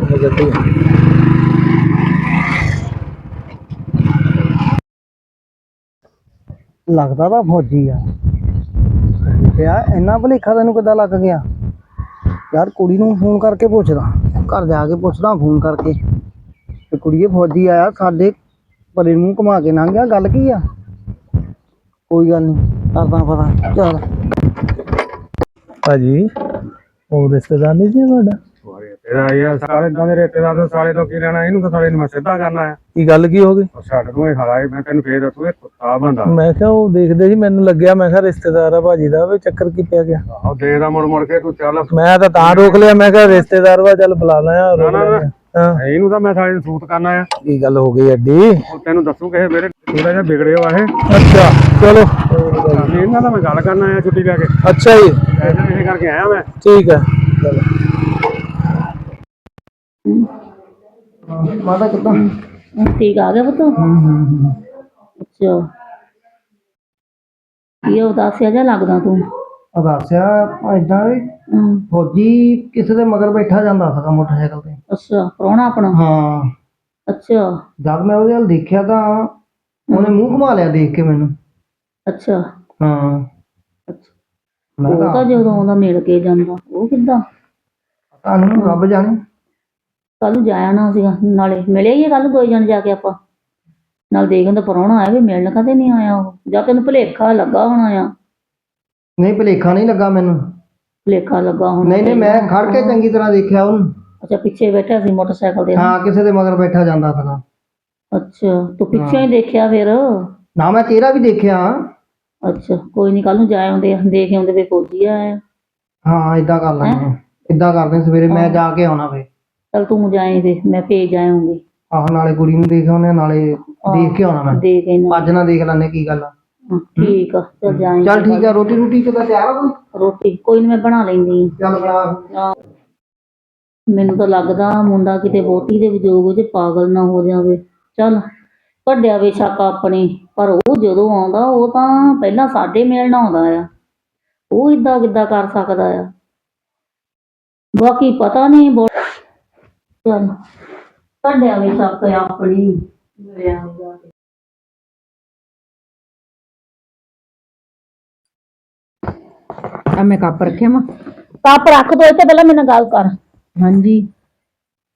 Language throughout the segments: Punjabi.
ਜਾਂਦੀ ਹੈ ਲੱਗਦਾ ਤਾਂ ਫੌਜੀ ਆ। ਪਿਆ ਇੰਨਾ ਭਲੇਖਾ ਤੈਨੂੰ ਕਿੱਦਾਂ ਲੱਗ ਗਿਆ? ਯਾਰ ਕੁੜੀ ਨੂੰ ਫੋਨ ਕਰਕੇ ਪੁੱਛਦਾ। ਘਰ ਜਾ ਕੇ ਪੁੱਛਦਾ ਫੋਨ ਕਰਕੇ। ਤੇ ਕੁੜੀਏ ਫੌਜੀ ਆਇਆ ਸਾਡੇ ਪਰੇ ਨੂੰ ਘੁਮਾ ਕੇ ਲੰਘ ਗਿਆ। ਗੱਲ ਕੀ ਆ? ਕੋਈ ਗੱਲ ਨਹੀਂ ਕਰਦਾ ਪਤਾ। ਚੱਲ। ਭਾਜੀ ਉਹ ਰਿਸ਼ਤੇਦਾਰ ਨਹੀਂ ਜੀ ਤੁਹਾਡਾ? ਤੇਰਾ ਯਾਰ ਸਾਰੇ ਇਦਾਂ ਦੇ ਰੇਤੇ ਦਾ ਸਾਰੇ ਤੋਂ ਕੀ ਲੈਣਾ ਇਹਨੂੰ ਤਾਂ ਸਾਰੇ ਨੂੰ ਮੈਂ ਸਿੱਧਾ ਕਰਨਾ ਆ ਕੀ ਗੱਲ ਕੀ ਹੋ ਗਈ? ਉਹ ਛੱਡ ਤੂੰ ਇਹ ਹਲਾਏ ਮੈਂ ਤੈਨੂੰ ਫੇਰ ਦੱਸੂ ਇਹ ਕੁੱਤਾ ਬੰਦਾ। ਮੈਂ ਕਿਹਾ ਉਹ ਦੇਖਦੇ ਸੀ ਮੈਨੂੰ ਲੱਗਿਆ ਮੈਂ ਕਿਹਾ ਰਿਸ਼ਤੇਦਾਰ ਆ ਭਾਜੀ ਦਾ ਵੀ ਚੱਕਰ ਕੀ ਪਿਆ ਗਿਆ? ਉਹ ਦੇਖਦਾ ਮੁੜ ਮੁੜ ਕੇ ਤੂੰ ਚੱਲ। ਮੈਂ ਤਾਂ ਤਾਂ ਰੋਕ ਲਿਆ ਮੈਂ ਕਿਹਾ ਰਿਸ਼ਤੇਦਾਰ ਵਾ ਚੱਲ ਬੁਲਾ ਲਿਆ ਰੋਕ ਨਾ, ਨਾ। ਲਿਆ। ਹਾਂ। ਇਹਨੂੰ ਤਾਂ ਮੈਂ ਸਾਰੇ ਨੂੰ ਸੂਤ ਕਰਨਾ ਆ ਕੀ ਗੱਲ ਹੋ ਗਈ ਐਡੀ? ਉਹ ਤੈਨੂੰ ਦੱਸੂ ਕਿਸੇ ਮੇਰੇ ਥੋੜਾ ਜਿਹਾ ਵਿਗੜਿਆ ਵਾ ਇਹ ਅੱਛਾ ਚਲੋ। ਇਹਨਾਂ ਦਾ ਮੈਂ ਗੱਲ ਕਰਨਾ ਆ ਛੁੱਟੀ ਲੈ ਕੇ। ਅੱਛਾ ਜੀ। ਐਸੇ ਇਹ ਕਰਕੇ ਆਇਆ ਮੈਂ। ਠੀਕ ਹੈ। ਮਾਤਾ ਕਿੱਦਾਂ? ਠੀਕ ਆ ਗਿਆ ਪੁੱਤ? ਅੱਛਾ। ਇਹ ਉਦਾਸਿਆ ਜਿਹਾ ਲੱਗਦਾ ਤੂੰ? ਅਦਾਸਿਆ ਇਦਾਂ ਵੀ ਫੌਜੀ ਕਿਸੇ ਦੇ ਮਗਰ ਬੈਠਾ ਜਾਂਦਾ ਸੀਗਾ ਮੋਟਰਸਾਈਕਲ ਤੇ। ਅੱਛਾ ਪ੍ਰਾਹੁਣਾ ਆਪਣਾ? ਹਾਂ। ਅੱਛਾ। ਜਦ ਮੈਂ ਉਹਦੇ ਵੱਲ ਦੇਖਿਆ ਤਾਂ ਉਹਨੇ ਮੂੰਹ ਘੁਮਾ ਲਿਆ ਦੇਖ ਕੇ ਮੈਨੂੰ। ਅੱਛਾ। ਹਾਂ। ਅੱਛਾ। ਮੈਂ ਉਹ ਤਾਂ ਤਾਂ ਜਦੋਂ ਆਉਂਦਾ ਮਿਲ ਕੇ ਜਾਂਦਾ ਉਹ ਕਿੱਦਾਂ? ਤੁਹਾਨੂੰ ਰੱਬ ਜਾਣੇ। ਕੱਲ ਜਾਇਆ ਨਾ ਸੀਗਾ ਨਾਲੇ ਮਿਲੇ ਹੀ ਕੱਲ ਦੋ ਜਣ ਜਾ ਕੇ ਆਪਾਂ। ਨਾਲ ਦੇਖਣ ਦਾ ਪ੍ਰਾਹੁਣਾ ਆਇਆ ਵੀ ਮਿਲਣ ਕਦੇ ਨਹੀਂ ਆਇਆ ਉਹ। ਜਾਂ ਤੈਨੂੰ ਭੁਲੇਖਾ ਲੱਗਾ ਹੋਣਾ ਆ। ਨਹੀਂ ਭਲੇਖਾ ਨਹੀਂ ਲੱਗਾ ਮੈਨੂੰ। ਭੁਲੇਖਾ ਲੱਗਾ ਹੋਣਾ ਨਹੀਂ ਨਹੀਂ ਮੈਂ ਖੜ ਕੇ ਚੰਗੀ ਤਰ੍ਹਾਂ ਦੇਖਿਆ ਉਹਨੂੰ। ਅੱਛਾ ਪਿੱਛੇ ਬੈਠਾ ਸੀ ਮੋਟਰਸਾਈਕਲ ਦੇ ਹਾਂ ਕਿਸੇ ਦੇ ਮਗਰ ਬੈਠਾ ਜਾਂਦਾ ਸੀਗਾ। ਅੱਛਾ ਤੂੰ ਪਿੱਛੇ ਹੀ ਦੇਖਿਆ ਫਿਰ? ਨਾ ਮੈਂ ਚਿਹਰਾ ਵੀ ਦੇਖਿਆ। ਅੱਛਾ ਕੋਈ ਨਹੀਂ ਕੱਲ ਨੂੰ ਜਾ ਆਉਂਦੇ ਆ। ਦੇਖ ਆਉਂਦੇ ਵੀ ਫੌਜੀ ਆਇਆ। ਹਾਂ ਇਦਾਂ ਕਰ ਲੈਂਦੇ ਇਦਾਂ ਕਰਦੇ ਸਵੇਰੇ ਮੈਂ ਜਾ ਕੇ ਆਉਣਾ ਵੇ ਚਲ ਤੂੰ ਜਾਏ ਤੇ ਮੈਂ ਭੇਜ ਆਉਂਗੀ ਆਹੋ ਨਾਲੇ ਕੁੜੀ ਨੂੰ ਦੇਖ ਆਉਣੇ ਆ, ਨਾਲੇ ਦੇਖ ਕੇ ਆਉਣਾ ਮੈਂ। ਦੇਖ ਇਹਨਾਂ। ਅੱਜ ਨਾ ਦੇਖ ਲੈਣੇ ਕੀ ਗੱਲ ਆ। ਠੀਕ ਆ ਚਲ ਜਾਏ ਚੱਲ ਠੀਕ ਆ ਰੋਟੀ ਰੋਟੀ ਕਿਦਾਂ ਤਿਆਰ ਆ ਤੂੰ? ਰੋਟੀ ਕੋਈ ਨਹੀਂ ਮੈਂ ਬਣਾ ਲੈਂਦੀ ਚੱਲ ਬਣਾ। ਆ ਮੈਨੂੰ ਤਾਂ ਲੱਗਦਾ ਮੁੰਡਾ ਕਿਤੇ ਵੋਟੀ ਦੇ ਵਿਜੋਗ 'ਚ ਪਾਗਲ ਨਾ ਹੋ ਜਾਵੇ। ਚੱਲ ਕੱਢਿਆ ਵੇ ਸ਼ੱਕ ਆਪਣੀ ਪਰ ਉਹ ਜਦੋਂ ਆਉਂਦਾ ਉਹ ਤਾਂ ਪਹਿਲਾਂ ਸਾਡੇ ਮਿਲਣ ਆਉਂਦਾ ਆ। ਉਹ ਇਦਾਂ ਕਿੱਦਾਂ ਕਰ ਸਕਦਾ ਆ? ਬਾਕੀ ਪਤਾ ਨਹੀਂ ਬੋ ਚੱਲ। ਕੱਢਿਆ ਵੇ ਆਪਣੀ। ਆ ਮੈਂ ਕੱਪ ਰੱਖਿਆ ਵਾ। ਕੱਪ ਰੱਖ ਦੋ ਇੱਥੇ ਪਹਿਲਾਂ ਮੇਰੇ ਨਾਲ ਗੱਲ ਕਰ। ਹਾਂਜੀ।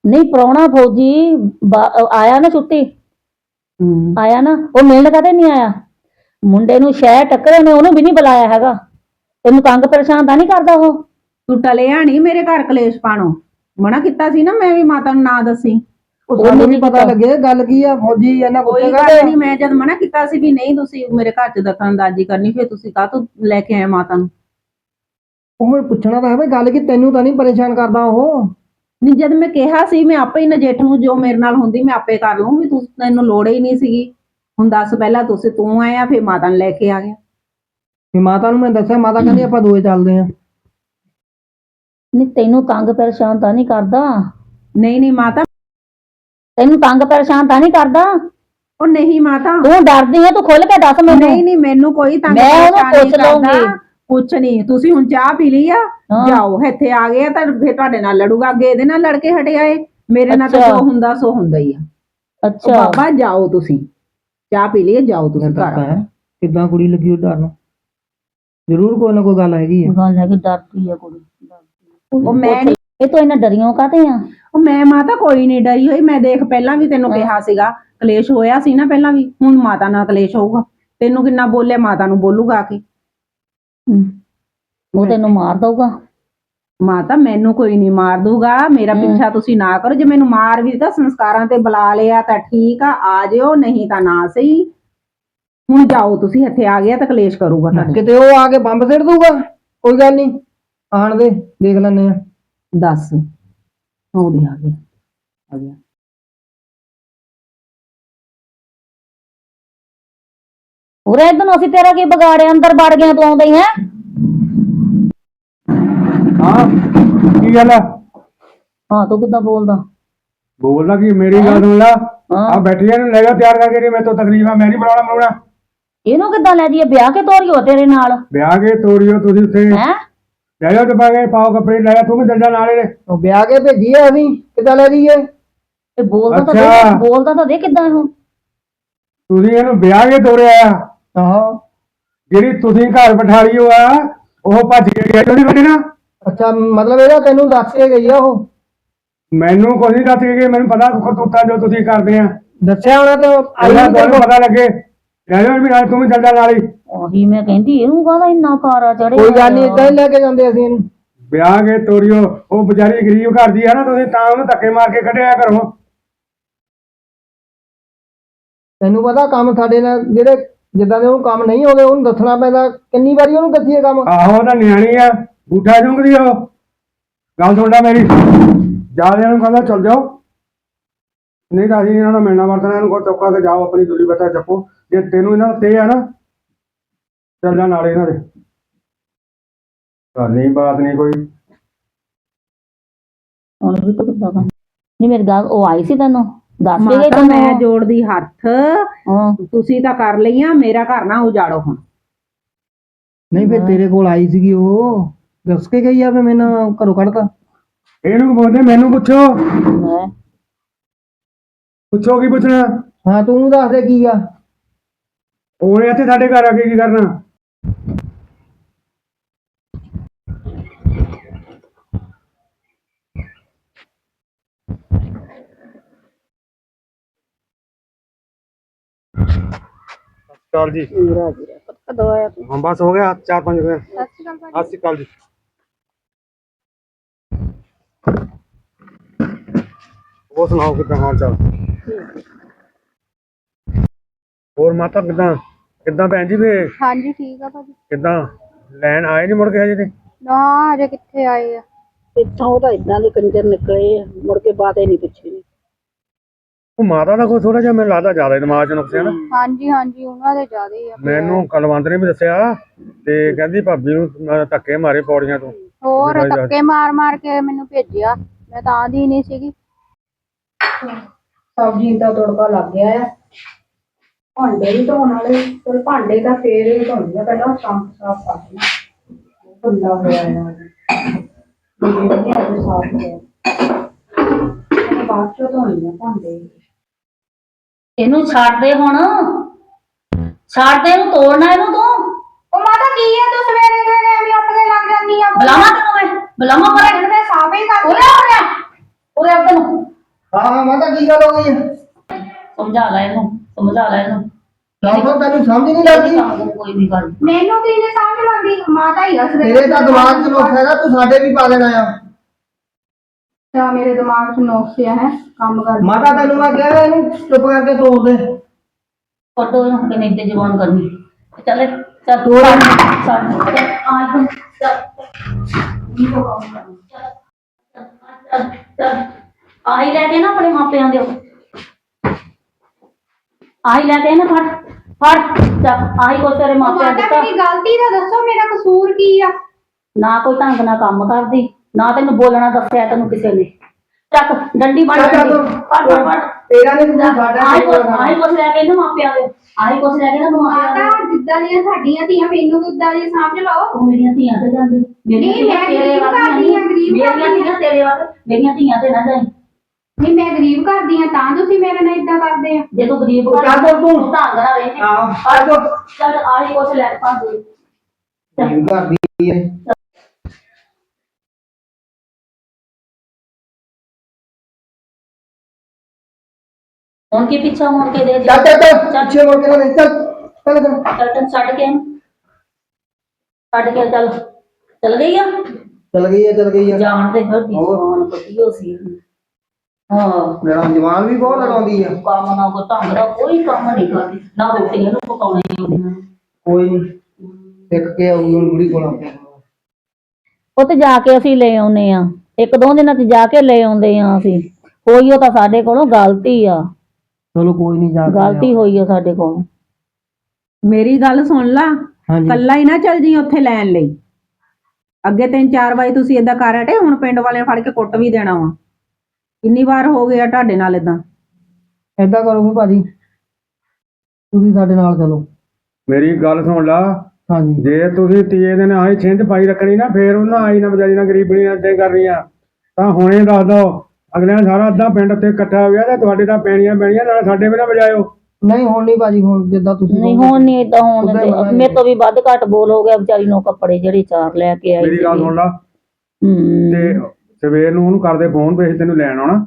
ਨਹੀਂ ਪ੍ਰਾਹੁਣਾ ਫੌਜੀ ਬਾ- ਆਇਆ ਨਾ ਛੁੱਟੀ? ਹੂੰ। ਆਇਆ ਨਾ? ਉਹ ਮਿਲਣ ਕਦੇ ਨਹੀਂ ਆਇਆ? ਮੁੰਡੇ ਨੂੰ ਸ਼ਹਿਰ ਟੱਕਰੇ ਨੇ ਉਹਨੂੰ ਵੀ ਨਹੀਂ ਬੁਲਾਇਆ ਹੈਗਾ। ਤੈਨੂੰ ਤੰਗ ਪਰੇਸ਼ਾਨ ਤਾਂ ਨਹੀਂ ਕਰਦਾ ਉਹ? ਤੂੰ ਟਲਿਆ ਨਹੀਂ ਮੇਰੇ ਘਰ ਕਲੇਸ਼ ਪਾਣੋ। ਮਨਾ ਕੀਤਾ ਸੀ ਨਾ ਮੈਂ ਵੀ ਮਾਤਾ ਨੂੰ ਨਾ ਦੱਸੀ। ਉਹ ਸਾਨੂੰ ਵੀ ਪਤਾ ਲੱਗੇ ਗੱਲ ਕੀ ਆ ਫੌਜੀ ਇਹਨਾਂ ਕੋਈ ਕੁੱਤੇ ਗੱਲ ਨਹੀਂ ਮੈਂ ਜਦ ਮਨਾ ਕੀਤਾ ਸੀ ਵੀ ਨਹੀਂ ਤੁਸੀਂ ਮੇਰੇ ਘਰ 'ਚ ਦਖਲਅੰਦਾਜ਼ੀ ਕਰਨੀ ਫਿਰ ਤੁਸੀਂ ਕਾਹ ਤੋਂ ਲੈ ਕੇ ਆਏ ਮਾਤਾ ਨੂੰ? ਉਹ ਮੈਨੂੰ ਪੁੱਛਣਾ ਤਾਂ ਹੈ ਬਈ ਗੱਲ ਕੀ ਤੈਨੂੰ ਤਾਂ ਨਹੀਂ ਪਰੇਸ਼ਾਨ ਕਰਦਾ ਉਹ? ਨਹੀਂ ਜਦ ਮੈਂ ਕਿਹਾ ਸੀ ਮੈਂ ਆਪੇ ਹੀ ਨਜੇਠ ਨੂੰ ਜੋ ਮੇਰੇ ਨਾਲ ਹੁੰਦੀ ਮੈਂ ਆਪੇ ਕਰ ਲੂੰ ਵੀ ਤੂੰ ਤੈਨੂੰ ਲੋੜ ਹੀ ਨਹੀਂ ਸੀਗੀ। ਹੁਣ ਦੱਸ ਪਹਿਲਾਂ ਤੁਸੀਂ ਤੂੰ ਆਇਆ ਫਿਰ ਮਾਤਾ ਨੂੰ ਲੈ ਕੇ ਆ ਗਿਆ। ਵੀ ਮਾਤਾ ਨੂੰ ਮੈਂ ਦੱਸਿਆ ਮਾਤਾ ਕਹਿੰਦੀ ਆਪਾਂ ਦੋਏ ਚੱਲਦੇ ਆ ਨਹੀਂ ਤੈਨੂੰ ਤੰਗ ਪਰੇਸ਼ਾਨ ਤਾਂ ਨਹੀਂ ਕਰਦਾ? ਨਹੀਂ ਨਹੀਂ ਮਾਤਾ। ਤੈਨੂੰ ਤੰਗ ਪਰੇਸ਼ਾਨ ਤਾਂ ਨਹੀਂ ਕਰਦਾ? ਉਹ ਨਹੀਂ ਮਾਤਾ। ਤੂੰ ਡਰਦੀ ਹੈ ਤੂੰ ਖੁੱਲ ਕੇ ਦੱਸ ਮੈਨੂੰ। ਨਹੀਂ ਨਹੀਂ ਮੈਨੂੰ ਕੋਈ ਤੰਗ ਮੈਂ ਉਹਨੂੰ ਪਰੇਸ਼ਾਨ ਪੁੱਛ ਲਊਂਗੀ। ਕਰਦਾ। ਕੁਛ ਨਹੀਂ ਤੁਸੀਂ ਹੁਣ ਚਾਹ ਪੀ ਲਈ ਆ। ਹਾਂ। ਜਾਓ ਇੱਥੇ ਆ ਗਏ ਆ ਤਾਂ ਫਿਰ ਤੁਹਾਡੇ ਨਾਲ ਲੜੂਗਾ। ਅੱਗੇ ਇਹਦੇ ਨਾਲ ਲੜ ਕੇ ਹਟਿਆ ਏ ਮੇਰੇ ਨਾਲ ਤਾਂ ਅੱਛਾ। ਜੋ ਹੁੰਦਾ ਸੋ ਹੁੰਦਾ ਹੀ ਆ। ਉਹ ਅੱਛਾ ਬਾਬਾ ਜਾਓ ਤੁਸੀਂ। ਚਾਹ ਪੀ ਲਈ ਜਾਓ ਤੁਸੀਂ ਘਰ। ਹੈ ਕਿੱਦਾਂ ਕੁੜੀ ਲੱਗੀ ਉਹ ਡਰ ਨੂੰ? ਜ਼ਰੂਰ ਕੋਈ ਨਾ ਕੋਈ ਗੱਲ ਹੈਗੀ ਆ। ਗੱਲ ਹੈ ਕਿ ਡਰਦੀ ਹੈ ਕੁੜੀ। ਉਹ ਮੈਂ ਨੀ- ਇਹ ਤੋਂ ਇਹਨਾਂ ਡਰੀਆਂ ਕਾਤੇ ਆ? ਉਹ ਮੈਂ ਮਾਤਾ ਕੋਈ ਨਹੀਂ ਡਰੀ ਹੋਈ। ਮੈਂ ਦੇਖ ਪਹਿਲਾਂ ਵੀ ਤੈਨੂੰ ਕਿਹਾ ਸੀਗਾ ਕਲੇਸ਼ ਹੋਇਆ ਸੀ ਨਾ ਪਹਿਲਾਂ ਵੀ। ਹੁਣ ਮਾਤਾ ਨਾਲ ਕਲੇਸ਼ ਹੋਊਗਾ। ਤੈਨੂੰ ਕਿੰਨਾ ਬੋਲਿਆ ਮਾਤਾ ਨੂੰ ਬੋਲੂਗਾ ਕੇ। ਉਹ ਤੈਨੂੰ ਮਾਰ ਦਊਗਾ? ਮਾਤਾ ਮੈਨੂੰ ਕੋਈ ਨਹੀਂ ਮਾਰ ਦੂਗਾ ਮੇਰਾ ਪਿੱਛਾ ਤੁਸੀਂ ਨਾ ਕਰੋ। ਜੇ ਮੈਨੂੰ ਮਾਰ ਵੀ ਤਾਂ ਸੰਸਕਾਰਾਂ ਤੇ ਬੁਲਾ ਲਿਆ ਤਾਂ ਠੀਕ ਆ। ਆ ਜਿਓ ਨਹੀਂ ਤਾਂ ਨਾ ਸਹੀ। ਹੁਣ ਜਾਓ ਤੁਸੀਂ ਇੱਥੇ ਆ ਗਿਆ ਤਾਂ ਕਲੇਸ਼ ਕਰੂਗਾ ਤੁਹਾਡੇ। ਕਿਤੇ ਉਹ ਆ ਕੇ ਬੰਬ ਸਿੱਟ ਦੂਗਾ ਕੋਈ ਗੱਲ ਨਹੀਂ। ਆਣ ਦੇ ਦੇਖ ਲੈਨੇ ਆ ਦੱਸ ਆਉਂਦੇ ਆ ਗਿਆ ਆ ਗਿਆ। ਉਰੇ ਇਧਰ ਅਸੀਂ ਤੇਰਾ ਕੀ ਵਿਗਾੜਿਆ ਅੰਦਰ ਵੜ ਗਿਆ ਤੂੰ ਆਉਂਦਾ ਹੀ ਹੈ? ਹਾਂ ਕੀ ਗੱਲ ਆ? ਹਾਂ ਤੂੰ ਕਿੱਦਾਂ ਬੋਲਦਾ? ਬੋਲਦਾ ਕੀ ਮੇਰੀ ਗੱਲ ਸੁਣ ਲਾ। ਹਾਂ। ਆ ਬੈਠੀਆਂ ਨੂੰ ਲੈ ਜਾ ਤਿਆਰ ਕਰਕੇ ਨਹੀਂ ਮੇਰੇ ਤੋਂ ਤਕਲੀਫ ਆ ਮੈਂ ਨਹੀਂ ਬਣਾਉਣਾ ਬਣਾਉਣਾ ਇਹਨੂੰ ਕਿੱਦਾਂ ਲੈ ਜੀਏ ਵਿਆਹ ਕੇ ਤੋਰੀ ਹੋ ਤੇਰੇ ਨਾਲ? ਵਿਆਹ ਕੇ ਤੋੜਿਓ ਤੁਸੀਂ ਉੱਥੇ। ਹੈ? ਲੈ ਜਾ ਟਪਾਗੇ ਪਾਓ ਕੱਪੜੇ ਲੈ ਜਾ ਤੂੰ ਵੀ ਜਾ ਨਾਲੇ ਦੇ ਉਹ ਵਿਆਹ ਕੇ ਭੇਜੀ ਆ ਅਸੀਂ ਕਿੱਦਾਂ ਲੈ ਜੀਏ ਤੇ ਬੋਲਦਾ ਤਾਂ ਅੱਛਾ। ਦੇ ਬੋਲਦਾ ਤਾਂ ਦੇ ਕਿੱਦਾਂ ਉਹ ਤੁਸੀਂ ਇਹਨੂੰ ਵਿਆਹ ਕੇ ਤੋਰਿਆ ਆ। ਆਹੋ। ਜਿਹੜੀ ਤੁਸੀਂ ਘਰ ਬਿਠਾ ਲਈ ਹੋ ਆ ਉਹ ਭੱਜ ਕੇ ਗਿਆ ਉਹਦੀ ਬਣੀ ਨਾ। ਅੱਛਾ ਮਤਲਬ ਇਹਦਾ ਤੈਨੂੰ ਦੱਸ ਕੇ ਗਈ ਆ ਉਹ? ਮੈਨੂੰ ਕੁਝ ਨਹੀਂ ਦੱਸ ਕੇ ਗਏ, ਮੈਨੂੰ ਪਤਾ ਕਰਤੂਤਾ ਜੋ ਤੁਸੀਂ ਕਰਦੇ ਆ। ਦੱਸਿਆ ਹੋਣਾ ਤੇ ਆਈ ਤੁਹਾਨੂੰ ਤੈਨੂੰ। ਪਤਾ ਲੱਗੇ। ਲੈ ਵੀ ਨਾਲ ਤੂੰ ਵੀ ਚੱਲ ਜਾ ਨਾਲ ਹੀ। ਉਹੀ ਮੈਂ ਕਹਿੰਦੀ ਇਹਨੂੰ ਕਾਹਦਾ ਇੰਨਾ ਕਾਰਾ ਚੜਿਆ ਕੋਈ ਗੱਲ ਨਹੀਂ ਇਦਾਂ ਹੀ ਲੈ ਕੇ ਜਾਂਦੇ ਅਸੀਂ ਇਹਨੂੰ। ਵਿਆਹ ਕੇ ਤੋਰਿਓ ਉਹ ਵਿਚਾਰੀ ਗਰੀਬ ਘਰ ਦੀ ਆ ਨਾ ਤੁਸੀਂ ਤਾਂ ਉਹਨੂੰ ਧੱਕੇ ਮਾਰ ਕੇ ਕੱਢਿਆ ਘਰੋਂ ਤੈਨੂੰ ਪਤਾ ਕੰਮ ਸਾਡੇ ਨਾਲ ਜਿਹੜੇ ਜਿੱਦਾਂ ਦੇ ਉਹਨੂੰ ਕੰਮ ਨਹੀਂ ਆਉਂਦੇ ਉਹਨੂੰ ਦੱਸਣਾ ਪੈਂਦਾ ਕਿੰਨੀ ਵਾਰੀ ਉਹਨੂੰ ਦੱਸੀਏ ਕੰਮ? ਆਹੋ ਉਹਦਾ ਨਿਆਣੀ ਆ ਬੂਠਾ ਜੁੰਗਦੀ ਉਹ। ਗੱਲ ਸੁਣਦਾ ਮੇਰੀ ਜਾ ਦੇ ਨੂੰ ਕਹਿੰਦਾ ਚੱਲ ਜਾਓ। ਨਹੀਂ ਤਾਂ ਅਸੀਂ ਇਹਨਾਂ ਨੂੰ ਮਿਲਣਾ ਵਰਤਣਾ ਇਹਨੂੰ ਕੋ ਚੁੱਕਾ ਕੇ ਜਾਓ ਆਪਣੀ ਦੂਰੀ ਬੱਚਾ ਚੱਕੋ। ਜੇ ਤੈਨੂੰ ਇਹਨਾਂ ਤੇ ਆ ਨਾ ਚੱਲ ਜਾ ਨਾਲੇ ਇਹਨਾਂ ਦੇ। ਕਰਨੀ ਬਾਤ ਨਹੀਂ ਕੋਈ। ਹੁਣ ਵੀ ਤਾਂ ਕਿੱਦਾਂ ਦਾ ਨਹੀਂ ਮੇਰੀ ਗੱਲ ਉਹ ਆਈ ਸੀ ਤੈਨੂੰ। ਦੱਸ ਕੇ ਗਈ ਮਾਤਾ ਮੈਂ ਜੋੜਦੀ ਹੱਥ। ਹਾਂ। ਤੁਸੀਂ ਤਾਂ ਕਰ ਲਈਆਂ ਮੇਰਾ ਘਰ ਨਾ ਉਜਾੜੋ ਹੁਣ। ਨਹੀਂ ਫਿਰ ਤੇਰੇ ਕੋਲ ਆਈ ਸੀਗੀ ਉਹ। ਦੱਸ ਕੇ ਗਈ ਆ ਵੀ ਮੈਨੂੰ ਘਰੋਂ ਕੱਢਤਾ। ਇਹਨੂੰ ਬੋਲਦੇ ਮੈਨੂੰ ਪੁੱਛੋ। ਲੈ, ਪੁੱਛੋ ਕੀ ਪੁੱਛਣਾ। ਹਾਂ ਤੂੰ ਦੱਸ ਦੇ ਕੀ ਆ। ਉਹਨੇ ਇੱਥੇ ਸਾਡੇ ਘਰ ਆ ਕੇ ਕੀ ਕਰਨਾ ਚਾਲ ਜੀ ਕਦੋਂ ਆਇਆ ਹਾਂ ਬਸ ਹੋ ਗਿਆ ਚਾਰ ਪੰਜ ਦਿਨ ਸਤਿ ਸ਼੍ਰੀ ਅਕਾਲ ਜੀ ਹੋਰ ਸੁਣਾਓ ਕਿੱਦਾਂ ਹਾਲ ਚਾਲ ਹੋਰ ਮਾਤਾ ਕਿੱਦਾਂ? ਕਿੱਦਾਂ ਭੈਣ ਜੀ ਵੇ ਹਾਂਜੀ ਠੀਕ ਆ ਭਾਜੀ। ਕਿੱਦਾਂ? ਲੈਣ ਆਏ ਨਹੀਂ ਮੁੜ ਕੇ ਹਜੇ ਤੇ? ਨਾ ਹਜੇ ਕਿੱਥੇ ਆਏ ਆ? ਪਿੱਛੋਂ ਤਾਂ ਇਦਾਂ ਦੇ ਕੰਜਰ ਨਿਕਲੇ ਆ, ਮੁੜ ਕੇ ਬਾਤ ਹੀ ਨਹੀਂ ਪੁੱਛੀ ਨੀ। ਉਹ ਮਾਤਾ ਦਾ ਕੋਈ ਥੋੜਾ ਜਿਹਾ ਮੈਨੂੰ ਲੱਗਦਾ ਜ਼ਿਆਦਾ ਹੀ ਦਿਮਾਗ 'ਚ ਨੁਕਸਿਆ ਨਾ। ਹਾਂਜੀ ਹਾਂਜੀ ਉਹਨਾਂ ਦੇ ਜ਼ਿਆਦੇ ਆ। ਮੈਨੂੰ ਕਲਵੰਤ ਨੇ ਵੀ ਦੱਸਿਆ ਤੇ ਕਹਿੰਦੀ ਭਾਬੀ ਨੂੰ ਮੈਂ ਧੱਕੇ ਮਾਰੇ ਪੌੜੀਆਂ ਤੋਂ। ਹੋਰ। ਧੱਕੇ ਮਾਰ ਮਾਰ ਕੇ ਮੈਨੂੰ ਭੇਜਿਆ। ਮੈਂ ਤਾਂ ਆਂਦੀ ਨਹੀਂ ਸੀਗੀ। ਸਬਜ਼ੀ ਦਾ ਤੜਕਾ ਲੱਗ ਗਿਆ ਆ। ਭਾਂਡੇ ਵੀ ਧੋਣ ਵਾਲੇ ਤੇ ਭਾਂਡੇ ਤਾਂ ਫੇਰ ਹੀ ਧੋਣੇ ਆ ਪਹਿਲਾਂ ਸਾਫ਼ ਸਾਫ਼ ਕਰਨਾ ਬੰਦਾ ਹੋਇਆ ਮੇਰੇ ਵੀ ਅੱਜ ਸਾਫ਼ ਹੋਇਆ। ਬਾਅਦ ਚੋਂ ਧੋਣੀ ਆ ਭਾਂਡੇ। ਇਹਨੂੰ ਛੱਡ ਦੇ ਹੁਣ। ਛੱਡ ਦੇ ਇਹਨੂੰ ਤੋੜਨਾ ਇਹਨੂੰ ਤੂੰ। ਉਹ ਮਾਤਾ ਕੀ ਆ ਤੂੰ ਸਵੇਰੇ ਸਵੇਰੇ ਐਵੇਂ ਉੱਠ ਕੇ ਲੱਗ ਜਾਂਦੀ ਆ। ਬੁਲਾਵਾ ਤੈਨੂੰ ਮੈਂ ਬੁਲਾਵਾ ਪਰ। ਮੈਂ ਸਾਫੇ ਹੀ ਕਰ ਉਰੇ ਆ, ਉਰੇ ਆ। ਉਰੇ ਆ ਤੈਨੂੰ ਹਾਂ ਹਾਂ ਮਾਤਾ ਕੀ ਗੱਲ ਹੋ ਗਈ? ਸਮਝਾ ਲੈ ਇਹਨੂੰ ਸਮਝਾ ਲੈ ਇਹਨੂੰ। ਗੱਲ ਤਾਂ ਤੈਨੂੰ ਸਮਝ ਨਹੀਂ ਲੱਗਦੀ? ਕੰਮ ਕੋਈ ਨਹੀਂ ਕਰ ਮੈਨੂੰ ਕੀ ਨੇ ਸਮਝ ਲੱਗਦੀ? ਮਾਤਾ ਹੀ ਆ ਸਵੇਰੇ ਤੇਰੇ ਤਾਂ ਦਿਮਾਗ 'ਚ ਨੁਕਸ ਹੈਗਾ ਤੂੰ ਸਾਡੇ ਵੀ ਪਾ ਦੇਣਾ ਆ। ਅੱਛਾ, ਮੇਰੇ ਦਿਮਾਗ 'ਚ ਨੁਕਸ ਆ ਹੈ ਕੰਮ ਕਰ ਮਾਤਾ ਤੈਨੂੰ ਮੈਂ ਕਿਹਾ ਇਹਨੂੰ ਚੁੱਪ ਕਰਕੇ ਤੋੜ ਦੇ ਫੋਟੋ ਇਹਨੂੰ ਕਿਨੇ ਤੇ ਜਵਾਨ ਕਰਨੀ। ਚੱਲ ਚੱਲ ਤੋੜ ਚੱਲ ਆ ਤੂੰ ਚੱਲ ਨਹੀਂ ਹੋ ਕੰਮ ਚੱਲ ਚੱਲ ਚੱਲ ਆਹੀ ਲੈ ਕੇ ਨਾ ਆਪਣੇ ਮਾਪਿਆਂ ਦੇ। ਆਹੀ ਲੈ ਕੇ ਨਾ ਫੜ ਫੜ ਚੱਲ ਆਹੀ ਕੋ ਤੇਰੇ ਮਾਪਿਆਂ ਮਾਤਾ ਦਿੱਤਾ। ਮੇਰੀ ਗਲਤੀ ਦਾ ਦੱਸੋ ਮੇਰਾ ਕਸੂਰ ਕੀ ਆ? ਨਾ ਕੋਈ ਢੰਗ ਨਾਲ ਕੰਮ ਕਰਦੀ ਨਾ ਤੈਨੂੰ ਬੋਲਣਾ ਦੱਸਿਆ ਤੈਨੂੰ ਕਿਸੇ ਨੇ। ਚੱਕ ਡੰਡੀ ਬਣ ਡੰਡੀ। ਫੜ ਫੜ ਫੜ। ਤੇਰਾ ਨਹੀਂ ਤੂੰ ਸਾਡਾ ਆਹੀ ਕੁਛ। ਆਹੀ ਕੁਛ ਲੈ ਕੇ ਨਾ ਮਾਪਿਆਂ ਦੇ। ਆਹੀ ਕੁਛ ਲੈ ਕੇ ਨਾ ਤੂੰ ਮਾਪਿਆਂ ਦੇ। ਮਾਤਾ ਜਿੱਦਾਂ ਦੀਆਂ ਸਾਡੀਆਂ ਧੀਆਂ ਮੈਨੂੰ ਕਿੱਦਾਂ ਦੀ ਸਮਝ ਲਓ। ਤੂੰ ਮੇਰੀਆਂ ਧੀਆਂ ਤੇ ਜਾਂਦੀ। ਮੇਰੀਆਂ ਨਹੀਂ, ਧੀਆਂ ਮੈਂ ਤੇਰੇ ਗਰੀਬ ਵਰਗੀਆਂ ਘਰ ਦੀ ਹਾਂ, ਗਰੀਬ ਮੇਰੀਆਂ ਘਰ ਦੀ ਧੀਆਂ ਤੇਰੇ ਵਰਗ ਮੇਰੀਆਂ ਧੀਆਂ ਤੇ ਨਾ ਜਾਈ। ਨਹੀਂ ਮੈਂ ਗਰੀਬ ਘਰ ਦੀ ਆ ਤਾਂ ਤੁਸੀਂ ਮੇਰੇ ਨਾਲ ਇਦਾਂ ਕਰਦੇ ਆ। ਜੇ ਤੂੰ ਗਰੀਬ ਘਰ ਚੱਲ ਤੁਰ ਤੂੰ। ਢੰਗ ਨਾਲ ਰਹਿ ਆਹੋ। ਚੱਲ ਚੱਲ ਆਹੀ ਕੁਛ ਲੈ ਕੇ ਭੱਜ ਦੇ ਘਰ ਦੀ ਹੈ ਹੁਣ ਕੀ ਪਿੱਛਾ ਮੁੜ ਕੇ ਦੇ ਚੱਲ ਚੱਲ ਚੱਲ। ਪਿੱਛੇ ਮੁੜ ਕੇ ਨਾ ਦੇਖ, ਚੱਲ ਚੱਲ ਚੱਲ ਚੱਲ ਤੈਨੂੰ ਛੱਡ ਕੇ ਆਈ। ਛੱਡ ਕੇ ਚੱਲ। ਚੱਲ ਗਈ ਆ? ਚੱਲ ਗਈ ਹੈ ਚੱਲ ਗਈ ਹੈ। ਜਾਣ ਤੇ ਹਰ। ਦੀ ਜਵਾਨ ਕੱਢੀਓ ਸੀ। ਹਾਂ। ਮੇਰਾ ਜਵਾਨ ਵੀ ਬਹੁਤ ਲਗਾਉਂਦੀ ਆ। ਕੰਮ ਨਾ ਕੋ ਢੰਗ ਦਾ ਕੋਈ ਕੰਮ ਨਹੀਂ ਕਰਦੀ ਨਾ ਰੋਟੀਆਂ ਨੂੰ ਪਕਾਉਣੀਆਂ ਆਉਂਦੀਆਂ ਕੋਈ ਨਹੀਂ ਸਿੱਖ ਕੇ ਆਊਗੀ ਹੁਣ ਬੁੜੀ ਕੋਲ ਆਪਣੇ ਕੋਲ। ਉੱਥੇ ਜਾ ਕੇ ਅਸੀਂ ਲੈ ਆਉਨੇ ਆ ਇੱਕ ਦੋ ਦਿਨਾਂ ਚ ਜਾ ਕੇ ਲੈ ਆਉਂਦੇ ਆ ਅਸੀਂ। ਹੋਈ ਉਹ ਤਾਂ ਸਾਡੇ ਕੋਲੋਂ ਗਲਤੀ ਆ। ਚਲੋ ਕੋਈ ਨਹੀਂ ਜਾ ਕੇ ਗਲਤੀ ਹੋਈ ਆ ਸਾਡੇ ਕੋਲੋਂ। ਮੇਰੀ ਗੱਲ ਸੁਣ ਲਾ। ਹਾਂਜੀ। ਕੱਲਾ ਹੀ ਨਾ ਚੱਲ ਜੀ ਉੱਥੇ ਲੈਣ ਲਈ। ਅੱਗੇ ਤਿੰਨ ਚਾਰ ਵਾਰੀ ਤੁਸੀਂ ਏਦਾਂ ਕਰ ਹਟੇ ਹੁਣ ਪਿੰਡ ਵਾਲਿਆਂ ਫੜ ਕੇ ਕੁੱਟ ਵੀ ਦੇਣਾ ਵਾ। ਕਿੰਨੀ ਵਾਰ ਹੋ ਗਿਆ ਤੁਹਾਡੇ ਨਾਲ ਏਦਾਂ? ਏਦਾਂ ਕਰੋ ਫਿਰ ਭਾਜੀ। ਤੁਸੀਂ ਸਾਡੇ ਨਾਲ ਚਲੋ। ਮੇਰੀ ਗੱਲ ਸੁਣ ਲਾ। ਹਾਂਜੀ। ਜੇ ਤੁਸੀਂ ਤੀਏ ਦਿਨ ਆਹੀ ਛਿੰਝ ਪਾਈ ਰੱਖਣੀ ਨਾ ਫੇਰ ਉਹਨਾਂ ਆਈ ਨਾ ਵਿਚਾਰੀ ਨਾ ਗਰੀਬਣੀ ਨਾਲ ਤੇ ਕਰਨੀ ਆ। ਤਾਂ ਹੁਣੇ ਦੱਸ ਦੋ ਅਗਲਿਆਂ ਸਾਰਾ ਅੱਧਾ ਪਿੰਡ ਉੱਤੇ ਇਕੱਠਾ ਹੋ ਗਿਆ ਤੇ ਤੁਹਾਡੇ ਤਾਂ ਪੈਣੀਆਂ ਪੈਣੀਆਂ ਨਾਲ ਸਾਡੇ ਵੀ ਨਾ ਵਜਾਇਓ। ਨਹੀਂ ਹੁਣ ਨਹੀਂ ਭਾਜੀ ਹੁਣ ਜਿੱਦਾਂ ਤੁਸੀਂ ਨਹੀਂ ਹੁਣ ਨਹੀਂ ਇਦਾਂ ਹੋਣ ਉੱਦਾਂ ਹੀ ਮੇਰੇ ਤੋਂ ਵੀ ਵੱਧ ਘੱਟ ਬੋਲ ਹੋ ਗਿਆ ਵਿਚਾਰੀ ਨੂੰ ਕੱਪੜੇ ਜਿਹੜੇ ਚਾਰ ਲੈ ਕੇ ਆਈ ਮੇਰੀ ਗੱਲ ਸੀਗੀ। ਸੁਣ ਲਾ। ਹੂੰ। ਤੇ ਸਵੇਰ ਨੂੰ ਉਹਨੂੰ ਕਰਦੇ ਫੋਨ ਵੀ ਅਸੀਂ ਤੈਨੂੰ ਲੈਣ ਆਉਣਾ।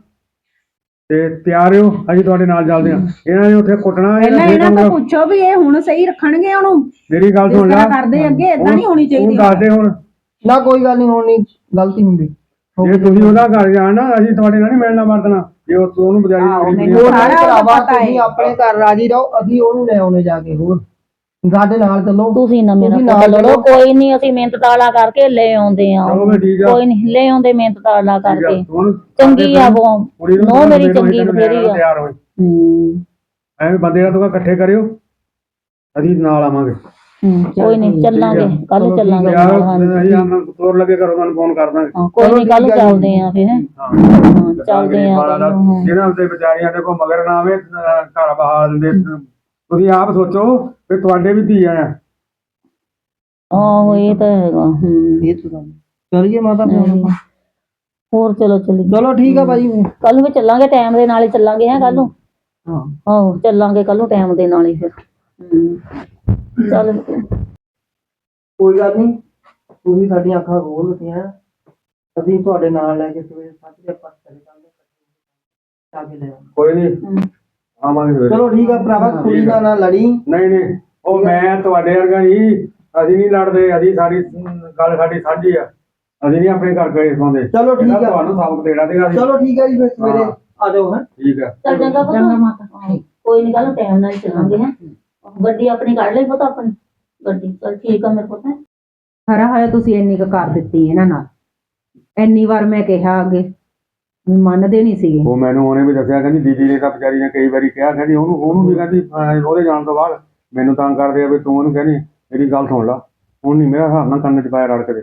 ਤੇ ਤਿਆਰ ਹੋ ਅਸੀਂ ਤੁਹਾਡੇ ਨਾਲ ਚੱਲਦੇ ਆ ਇਹਨਾਂ ਨੇ ਉੱਥੇ ਕੁੱਟਣਾ ਪਹਿਲਾਂ ਇਹਨਾਂ ਇਹਨਾਂ ਨੇ ਤੋਂ ਪੁੱਛੋ ਵੀ ਇਹ ਹੁਣ ਸਹੀ ਰੱਖਣਗੇ ਉਹਨੂੰ। ਮੇਰੀ ਗੱਲ ਸੁਣ ਲੈ। ਕਰਦੇ ਅੱਗੇ ਏਦਾਂ ਨਹੀਂ ਹੋਣੀ ਚਾਹੀਦੀ ਉਹ ਦੱਸਦੇ ਹੁਣ। ਨਾ ਕੋਈ ਗੱਲ ਨਹੀਂ ਹੁਣ ਨਹੀਂ ਗਲਤੀ ਹੁੰਦੀ। ਜੇ ਤੁਸੀਂ ਉਹਦਾ ਘਰ ਜਾਣਾ ਅਸੀਂ ਤੁਹਾਡੇ ਨਾਲ ਨਹੀਂ ਮਿਲਣਾ ਵਰਤਣਾ ਜੇ ਉਹ ਉਹਨੂੰ ਨੂੰ ਮੈਨੂੰ ਹੋਰ ਸਾਰਾ ਭਰਾਵਾ ਪਤਾ ਤੁਸੀਂ ਹੈ। ਆਪਣੇ ਘਰ ਰਾਜੀ ਰਹੋ ਅਸੀਂ ਉਹਨੂੰ ਲੈ ਆਉਣੇ ਜਾ ਕੇ ਹੋਰ। ਸਾਡੇ ਨਾਲ ਚੱਲੋ। ਤੁਸੀਂ ਨਾ ਮੇਰਾ ਤੁਸੀਂ ਨਾਲ ਲੜੋ। ਚੱਲੋ। ਕੋਈ ਨਹੀਂ ਅਸੀਂ ਮਿਹਨਤ ਤਾਲਾ ਕਰਕੇ ਲੈ ਆਉਂਦੇ ਆ ਚਲੋ ਫਿਰ ਠੀਕ ਆ। ਕੋਈ ਨਹੀਂ ਲੈ ਆਉਂਦੇ ਮਿਹਨਤ ਤਾਲਾ ਠੀਕ ਆ, ਕਰਕੇ। ਹੁਣ ਚੰਗੀ ਆ ਉਹ ਕੁੜੀ ਨੂੰ ਨੋ ਮੇਰੀ ਚੰਗੀ ਬਥੇਰੀ ਆ। ਤਿਆਰ ਹੂੰ। ਐਵੇਂ ਬੰਦੇ ਦਾ ਤੁਸੀਂ ਇਕੱਠੇ ਕਰਿਓ। ਅਸੀਂ ਨਾਲ ਆਵਾਂਗੇ। ਕੋਈ ਨਹੀਂ ਚੱਲਾਂਗੇ। ਕੱਲ ਚੱਲਾਂਗੇ। ਯਾਰ ਨਾਲ, ਹਾਂਜੀ। ਅਸੀਂ ਆਮ ਤੋਰ ਲੱਗੇ ਕਰੋ ਤੁਹਾਨੂੰ ਫੋਨ ਕਰ ਦਾਂਗੇ ਹਾਂ, ਕੋਈ ਨਹੀਂ ਕੱਲ ਚੱਲਦੇ ਆ ਫਿਰ ਹੈਂ। ਹਾਂ। ਚੱਲਦੇ ਆ ਕੱਲ੍ਹ ਨੂੰ, ਹਾਂ। ਜਿਹਨਾਂ ਉੱਤੇ ਵਿਚਾਰੀਆਂ ਦੇ ਕੋ ਮਗਰ ਨਾ ਆਵੇ ਅਹ ਘਰ ਬਹਾ ਦਿੰਦੇ ਤੁਸੀਂ ਆਪ ਸੋਚੋ। ਕਿ ਤੁਹਾਡੇ ਵੀ ਧੀ ਆ ਆਹੋ ਇਹ ਤਾਂ ਹੈਗਾ। ਹੂੰ ਇਹ ਤਾਂ ਗੱਲ। ਚਲੀਏ ਮਾਤਾ ਫੋਨ ਹੋਰ ਚਲੋ ਚੱਲੀ ਚਲੋ ਠੀਕ ਆ ਭਾਜੀ ਕੱਲ ਨੂੰ ਵੀ ਚੱਲਾਂਗੇ ਟਾਈਮ ਦੇ ਨਾਲ ਹੀ ਚੱਲਾਂਗੇ ਹੈ ਕੱਲ ਨੂੰ? ਹਾਂ। ਆਹੋ ਚੱਲਾਂਗੇ ਕੱਲ ਨੂੰ ਟਾਈਮ ਦੇ ਨਾਲ ਹੀ ਫਿਰ। ਚੱਲ। ਕੋਈ ਗੱਲ ਨਹੀਂ ਤੁਸੀਂ ਸਾਡੀਆਂ ਅੱਖਾਂ ਖੋਲ ਦਿੱਤੀਆਂ। ਅਸੀਂ ਤੁਹਾਡੇ ਨਾਲ ਲੈ ਕੇ ਸਵੇਰੇ ਸਾਜਰੇ ਆਪਾਂ ਚਲੇ ਜਾਂਦੇ ਜਾ ਕੇ ਲੈ ਆਵਾਂਗੇ। ਕੋਈ ਨਹੀਂ। ਆਵਾਂਗੇ ਸਵੇਰੇ ਚਲੋ ਠੀਕ ਆ ਭਰਾਵਾ ਕੁੜੀ ਨਾਲ ਨਾ ਲੜੀ। ਨਹੀਂ ਨਹੀਂ ਉਹ ਮੈਂ ਤੁਹਾਡੇ ਵਰਗਾ ਨਹੀਂ ਅਸੀਂ ਨਹੀਂ ਲੜਦੇ ਅਸੀਂ ਸਾਡੀ ਗੱਲ ਸਾਡੀ ਸਾਂਝੀ ਆ। ਅਸੀਂ ਨਹੀਂ ਆਪਣੇ ਘਰ ਗਏ ਪਾਉਂਦੇ ਚਲੋ ਠੀਕ ਆ। ਤੁਹਾਨੂੰ ਸਬਕ ਦੇਣਾ ਤੇ ਅਸੀਂ। ਚਲੋ ਠੀਕ ਆ ਜੀ ਫਿਰ ਸਵੇਰੇ। ਆ ਜਾਓ ਹੈ। ਠੀਕ ਆ। ਚੱਲ ਚੰਗਾ ਪੁੱਤ। ਹਾਂ, ਕੋਈ ਨਹੀਂ ਨੂੰ ਟਾਈਮ ਨਾਲ ਚੱਲਾਂਗੇ ਹੈ। ਗੱਡੀ ਆਪਣੀ ਕੱਢ ਲਈ ਪੁੱਤ ਆਪਣੀ। ਗੱਡੀ ਚੱਲ ਠੀਕ ਆ ਮੇਰੇ ਪੁੱਤ। ਹੈਂ। ਹਰਾ ਹੋਇਆ ਤੁਸੀਂ ਇੰਨੀ ਕੁ ਕਰ ਦਿੱਤੀ ਇਹਨਾਂ ਨਾਲ। ਇੰਨੀ ਵਾਰ ਮੈਂ ਕਿਹਾ ਅੱਗੇ। ਵੀ ਮੰਨਦੇ ਨਹੀਂ ਸੀਗੇ। ਉਹ ਮੈਨੂੰ ਉਹਨੇ ਵੀ ਦੱਸਿਆ ਕਹਿੰਦੀ ਦੀਦੀ ਨੇ ਤਾਂ ਵਿਚਾਰੀ ਨੇ ਕਈ ਵਾਰੀ ਕਿਹਾ ਕਹਿੰਦੀ ਉਹਨੂੰ ਉਹਨੂੰ ਵੀ ਕਹਿੰਦੀ ਅਹ ਉਹਦੇ ਜਾਣ ਤੋਂ ਬਾਅਦ ਮੈਨੂੰ ਤੰਗ ਕਰਦੇ ਆ ਵੀ ਤੂੰ ਉਹਨੂੰ ਕਹਿੰਦੀ ਮੇਰੀ ਗੱਲ ਸੁਣ ਲਾ ਹੁਣ ਨਹੀਂ ਮੇਰਾ ਹਿਸਾਬ ਨਾਲ ਕੰਨ ਚ ਪਾਇਆ ਰੜ ਕੇ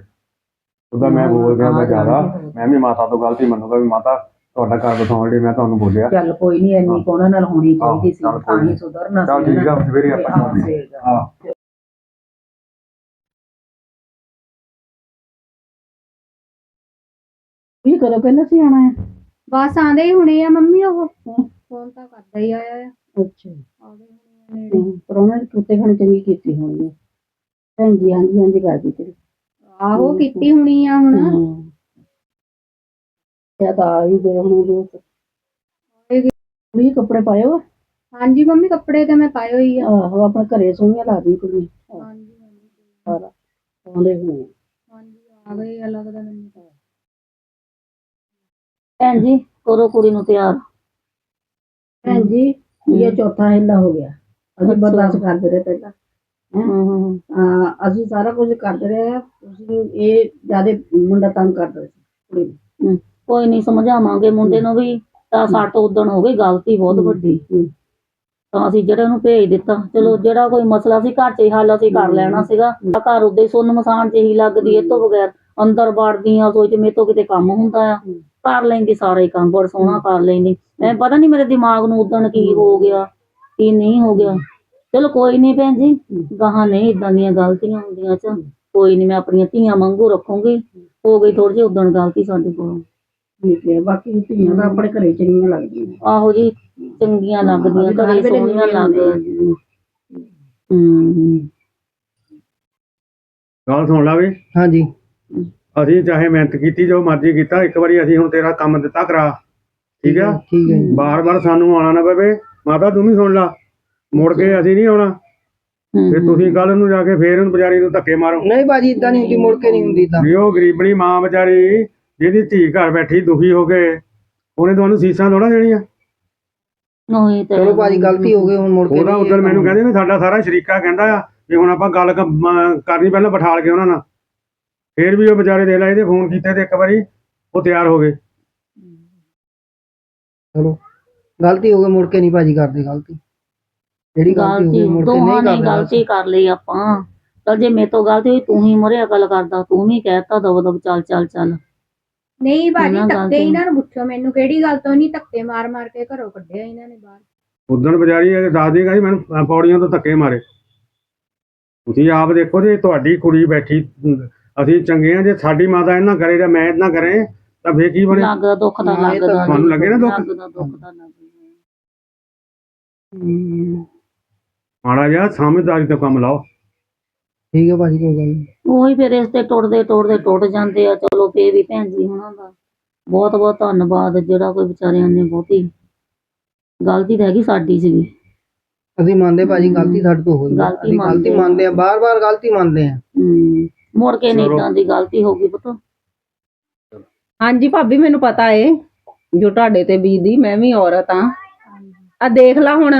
ਉਹਦਾ ਮੈਂ ਬੋਲ ਗਿਆ ਮੈਂ ਜ਼ਿਆਦਾ ਮੈਂ ਵੀ ਮਾਤਾ ਤੋਂ ਗਲਤੀ ਮੰਨੂਗਾ ਵੀ ਮਾਤਾ ਤੁਹਾਡਾ ਘਰ ਬਸਾਉਣ ਲਈ ਮੈਂ ਤੁਹਾਨੂੰ ਬੋਲਿਆ। ਚੱਲ ਕੋਈ ਨਹੀਂ ਇੰਨੀ ਕੁ ਉਹਨਾਂ ਨਾਲ ਹੋਣੀ ਚਾਹੀਦੀ ਸੀ ਚੱਲ ਕੋਈ ਹੀ। ਸੁਧਰਨਾ ਚੱਲ ਠੀਕ ਆ ਸਵੇਰੇ ਆਪਾਂ ਹਾਂ, ਚੱਲਦੇ ਸਵੇਰੇ ਹਾਂ ਹਾਂ। ਇਹ ਕਦੋਂ ਕਹਿੰਦਾ ਸੀ ਆਣਾ ਹੈ ਬਸ ਆਂਦੇ ਹੀ ਹੁਣੇ ਆ ਮੰਮੀ ਉਹ। ਫੋਨ ਤਾਂ ਕਰਦਾ ਹੀ ਆਇਆ ਆ। ਅੱਛਾ। ਆ ਗਏ ਹੁਣੇ ਆ ਨੇੜੇ। ਪਰੋਣਾ ਦੀ ਕੁੱਤੇ ਖਾਣੀ ਚੰਗੀ ਕੀਤੀ ਹੋਣੀ ਹੈ ਭੈਣ ਜੀ ਹਾਂਜੀ ਹਾਂਜੀ ਕਰਦੀ ਤੇਰੀ। ਆਹੋ ਕੀਤੀ ਹੁਣੀ ਆ ਹੁਣ। ਇਹ ਤਾਂ ਆ ਹੀ ਗਏ ਹੁਣ ਲੋਕ ਕੁੜੀ ਕੱਪੜੇ ਪਾਏ ਹੋ ਹਾਂਜੀ ਮੰਮੀ ਕੱਪੜੇ ਤੇ ਮੈਂ ਪਾਏ ਹੋਈ ਆ। ਆਹੋ ਆਪਣੇ ਘਰੇ ਸੋਹਣੀਆਂ ਲੱਗਦੀ ਕੁੜੀ ਹਾਂਜੀ ਹਾਂਜੀ। ਸਾਰਾ। ਪਾਉਂਦੇ ਹੋਣੇ ਹਾਂਜੀ ਆ ਗਏ ਆ ਲੱਗਦਾ ਮੈਨੂੰ ਤਾਂ। ਭੈਣ ਜੀ ਕਰੋ ਕੁੜੀ ਨੂੰ ਤਿਆਰ। ਭੈਣ ਜੀ ਇਹ ਚੌਥਾ ਹਿੱਲਾ ਹੋ ਗਿਆ। ਅਸੀਂ ਬਰਦਾਸ਼ਤ ਕਰਦੇ ਰਹੇ ਪਹਿਲਾਂ। ਹੂੰ? ਹੂੰ ਅਹ ਅਸੀਂ ਸਾਰਾ ਕੁਝ ਕਰਦੇ ਰਹੇ। ਤੁਸੀਂ ਇਹ ਜਿਆਦੇ ਮੁੰਡਾ ਤੰਗ ਕਰਦਾ ਸੀ ਕੁੜੀ ਨੂੰ। ਹੂੰ। ਕੋਈ ਨਹੀਂ ਸਮਝਾਵਾਂਗੇ। ਮੁੰਡੇ ਨੂੰ ਵੀ ਤਾਂ ਸੱਟ ਉਦਣ ਹੋ ਗਈ ਗਲਤੀ ਬਹੁਤ ਵੱਡੀ। ਹੂੰ। ਤਾਂ ਅਸੀਂ ਜਿਹੜਾ ਨੂੰ ਭੇਜ ਦਿੱਤਾ। ਚਲੋ ਜਿਹੜਾ ਕੋਈ ਮਸਲਾ ਸੀ ਘਰ 'ਚ ਹੀ ਹੱਲ ਅਸੀਂ ਕਰ ਲੈਣਾ ਸੀਗਾ। ਤਾਂ ਘਰ ਉੱਦੇ ਸੁੰਨ ਮਸਾਨ 'ਚ ਹੀ ਲੱਗਦੀ ਇਹ ਤੋਂ ਬਗੈਰ। ਅੰਦਰ ਵੜਦੀ ਆ ਸੋਚ ਮੇ ਤੋਂ ਕਿਤੇ ਕੰਮ ਹੁੰਦਾ ਆ। ਕਰ ਲੈਂਦੀ ਸਾਰੇ ਹੀ ਕੰਮ ਬੜ ਸੋਹਣਾ ਕਰ ਲੈਂਦੀ। ਐ ਪਤਾ ਨਹੀਂ ਮੇਰੇ ਦਿਮਾਗ ਨੂੰ ਉਦਣ ਕੀ ਹੋ। ਗਿਆ ਕੀ ਨਹੀਂ ਹੋ ਗਿਆ। ਚਲੋ ਕੋਈ ਨਹੀਂ ਭੈਣ ਜੀ ਗਾਹਾਂ ਨਹੀਂ ਇਦਾਂ ਦੀਆਂ ਗਲਤੀਆਂ ਹੁੰਦੀਆਂ ਚ। ਕੋਈ ਨਹੀਂ ਮੈਂ ਆਪਣੀਆਂ ਧੀਆਂ ਵਾਂਗੂ ਰੱਖੂੰਗੀ। ਹੋ। ਗਈ ਥੋੜੀ ਜਿਹੀ ਉਦਣ ਗਲਤੀ ਸਾਡੇ ਕੋਲੋਂ। ਠੀਕ ਹੈ ਬਾਕੀ ਧੀਆਂ ਤਾਂ ਆਪਣੇ ਘਰੇ ਚੰਗੀਆਂ ਲੱਗਦੀਆਂ ਆਹੋ ਜੀ ਚੰਗੀਆਂ ਲੱਗਦੀਆਂ ਘਰੇ ਸੋਹਣੀਆਂ ਲੱਗਦੀਆਂ। ਹੂੰ। ਗੱਲ ਸੁਣ ਲਾ ਵੀ। ਹਾਂਜੀ। ਅਸੀਂ ਚਾਹੇ ਮਿਹਨਤ ਕੀਤੀ ਜੋ ਮਰਜ਼ੀ ਕੀਤਾ ਇੱਕ ਵਾਰੀ ਅਸੀਂ ਹੁਣ ਤੇਰਾ ਕੰਮ ਦਿੱਤਾ ਕਰਾ। ਠੀਕ ਆ? ਠੀਕ ਹੈ ਜੀ। ਬਾਰ-ਬਾਰ ਸਾਨੂੰ ਆਉਣਾ ਨਾ ਪਵੇ। ਮਾਤਾ ਤੂੰ ਵੀ ਸੁਣ ਲਾ। ਮੁੜ ਕੇ ਅਸੀਂ ਨਹੀਂ ਆਉਣਾ। ਤੇ ਤੁਸੀਂ ਕੱਲ ਨੂੰ ਜਾ ਕੇ ਫੇਰ ਉਹਨੂੰ ਵਿਚਾਰੀ ਨੂੰ ਧੱਕੇ ਮਾਰੋ। ਨਹੀਂ ਭਾਜੀ ਇਦਾਂ ਨਹੀਂ ਹੁੰਦੀ ਮੁੜ ਕੇ ਨਹੀਂ ਹੁੰਦੀ ਤਾਂ। ਵੀ ਉਹ ਗਰੀਬਣੀ ਮਾਂ ਵਿਚਾਰੀ ਜਿਹਦੀ ਧੀ ਘਰ ਬੈਠੀ ਦੁਖੀ ਹੋ ਕੇ ਉਹਨੇ ਤੁਹਾਨੂੰ ਸੀਸਾਂ ਥੋੜਾ ਦੇਣੀਆਂ। ਨਹੀਂ ਤੇ ਚਲੋ ਭਾਜੀ ਗਲਤੀ ਹੋ। ਗਈ ਹੁਣ ਮੁੜ ਕੇ ਉਹਦਾ ਨਹੀਂ ਉਦੋਂ ਮੈਨੂੰ ਕਹਿੰਦੇ ਨੇ ਸਾਡਾ ਸਾਰਾ ਸ਼ਰੀਕਾ ਕਹਿੰਦਾ ਆ ਵੀ ਹੁਣ ਆਪਾਂ ਗੱਲ ਕ- ਮ- ਕਰਨੀ ਪਹਿਲਾਂ ਬਿਠਾਲ ਕੇ ਉਹਨਾਂ ਨਾਲ। ਫੇਰ ਵੀ ਉਹ ਵਿਚਾਰੇ ਦੇ ਲੈ ਇਹਦੇ ਫੋਨ ਕੀਤੇ ਤੇ ਇੱਕ ਵਾਰੀ ਉਹ ਤਿਆਰ ਹੋ ਗਏ। ਚਲੋ ਗਲਤੀ ਹੋ ਗਈ ਮੁੜ ਕੇ ਨਹੀਂ ਭਾਜੀ ਕਰਦੇ ਗਲਤੀ। ਜਿਹੜੀ ਗਲਤੀ ਹੋ ਗਲਤੀ ਮੁੜ ਕੇ ਦੋਹਾਂ ਨਹੀਂ ਕਰਦੇ ਗਲਤੀ। ਕਰ ਲਈ ਆਪਾਂ। ਚਲ ਜੇ ਮੇਰੇ ਤੋਂ ਗਲਤੀ ਹੋਈ ਤੂੰ ਹੀ ਮਰੇ ਅਕਲ ਕਰਦਾ ਤੂੰ ਵੀ ਕਹਿਤਾ ਦਬ ਦਬ ਚੱਲ ਚੱਲ ਚੱਲ। ਨਹੀਂ ਬਾਜੀ ਉਹਨਾਂ ਧੱਕੇ ਤੋਂ- ਇਹਨਾਂ ਨੂੰ ਪੁੱਛੋ ਮੈਨੂੰ ਕਿਹੜੀ ਗੱਲ ਤੋਂ ਨਹੀਂ ਧੱਕੇ ਮਾਰ ਮਾਰ ਕੇ ਘਰੋਂ ਕੱਢਿਆ ਇਹਨਾਂ ਨੇ ਬਾਹਰ। ਉਦੋਂ ਵਿਚਾਰੀ ਇਹ ਦੱਸ ਦੇਗਾ ਜੀ ਮੈਨੂੰ ਅ, ਪੌੜੀਆਂ ਤੋਂ ਧੱਕੇ ਮਾਰੇ। ਤੁਸੀਂ ਆਪ ਦੇਖੋ ਜੇ ਤੁਹਾਡੀ ਕੁੜੀ ਬੈਠੀ ਅਸੀਂ ਚੰਗੇ ਆ ਜੇ ਸਾਡੀ ਮਾਤਾ ਇਹਨਾਂ ਕਰੇ ਜਾਂ ਮੈਂ ਇਹਨਾਂ ਕਰੇ ਤਾਂ ਫੇਰ ਕੀ ਬਣੇ? ਲੱਗਦਾ ਦੁੱਖ ਹਾਂ, ਇਹ ਤਾਂ ਲੱਗਦਾ ਤੁਹਾਨੂੰ ਲੱਗੇ ਨਾ ਦੁੱਖ? ਲੱਗਦਾ ਦੁੱਖ ਤਾਂ ਲੱਗਦਾ ਮਾੜਾ ਜਿਹਾ ਸਮਝਦਾਰੀ ਤੋਂ ਕੰਮ ਲਾਓ। ਠੀਕ ਹੈ ਭਾਜੀ ਕੋਈ ਗੱਲ ਨਹੀਂ। ਉਹੀ ਫਿਰ ਇਸ ਤੇ ਟੁੱਟਦੇ ਟੁੱਟਦੇ ਟੁੱਟ ਜਾਂਦੇ ਆ। ਚਲੋ ਫੇਰ ਵੀ ਭੈਣ ਜੀ ਹੁਣਾਂ ਦਾ ਬਹੁਤ ਬਹੁਤ ਧੰਨਵਾਦ ਜਿਹੜਾ ਕੋਈ ਵਿਚਾਰਿਆਂ ਨੇ ਬਹੁਤੀ ਗਲਤੀ ਤਾਂ ਹੈਗੀ ਸਾਡੀ ਸੀਗੀ ਅਸੀਂ ਮੰਨਦੇ ਭਾਜੀ ਗਲਤੀ ਸਾਡੇ ਤੋਂ ਹੋਈ ਆ। ਗਲਤੀ ਅਸੀਂ ਗਲਤੀ ਮੰਨਦੇ ਆ। ਮੰਨਦੇ ਆ ਬਾਰ-ਬਾਰ ਗਲਤੀ ਮੰਨਦੇ ਆ। ਹਮ, ਮੁੜ ਕੇ ਨਹੀਂ। ਇਦਾਂ ਦੀ ਗਲਤੀ ਹੋ ਗਈ ਪੁੱਤ। ਹਾਂਜੀ ਭਾਬੀ ਮੈਨੂੰ ਪਤਾ ਏ ਜੋ ਤੁਹਾਡੇ ਤੇ ਬੀਤਦੀ ਮੈਂ ਵੀ ਔਰਤ ਆ। ਆ ਦੇਖ ਲਾ ਹੁਣ